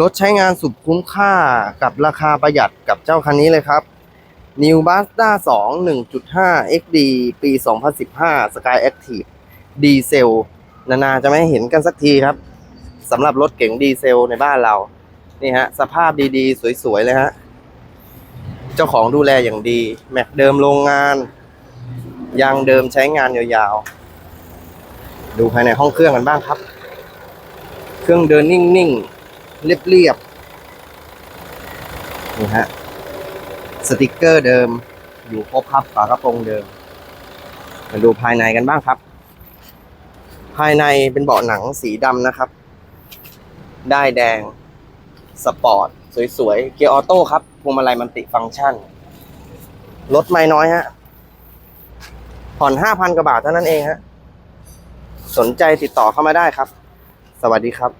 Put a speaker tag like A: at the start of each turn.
A: รถใช้งานสุดคุ้มค่ากับราคาประหยัดกับเจ้าคันนี้เลยครับ New b a s t a 2 1.5 XD ปี 2015 Sky Active ดีเซลนานาจะไม่เห็นกันสักทีครับสำหรับรถเก๋งดีเซลในบ้านเรา นี่ฮะ สภาพดีๆ สวยๆ เลยฮะ เจ้าของดูแลอย่างดี แม็กเดิมโรงงาน ยางเดิมใช้งานยาวๆ ดูภายในห้องเครื่องกันบ้างครับ เครื่องเดินนิ่งๆ เรียบๆนี่ฮะสติกเกอร์เดิม อยู่ครบครับฝากระโปรงเดิม มาดูภายในกันบ้างครับ ภายในเป็นเบาะหนังสีดำนะครับ ได้แดง สปอร์ต สวยๆ เกียร์ออโต้ครับพวงมาลัยมันติฟังก์ชันรถไม่น้อยฮะ ผ่อนห้าพันกว่าบาทเท่านั้นเองฮะ สนใจติดต่อเข้ามาได้ครับ สวัสดีครับ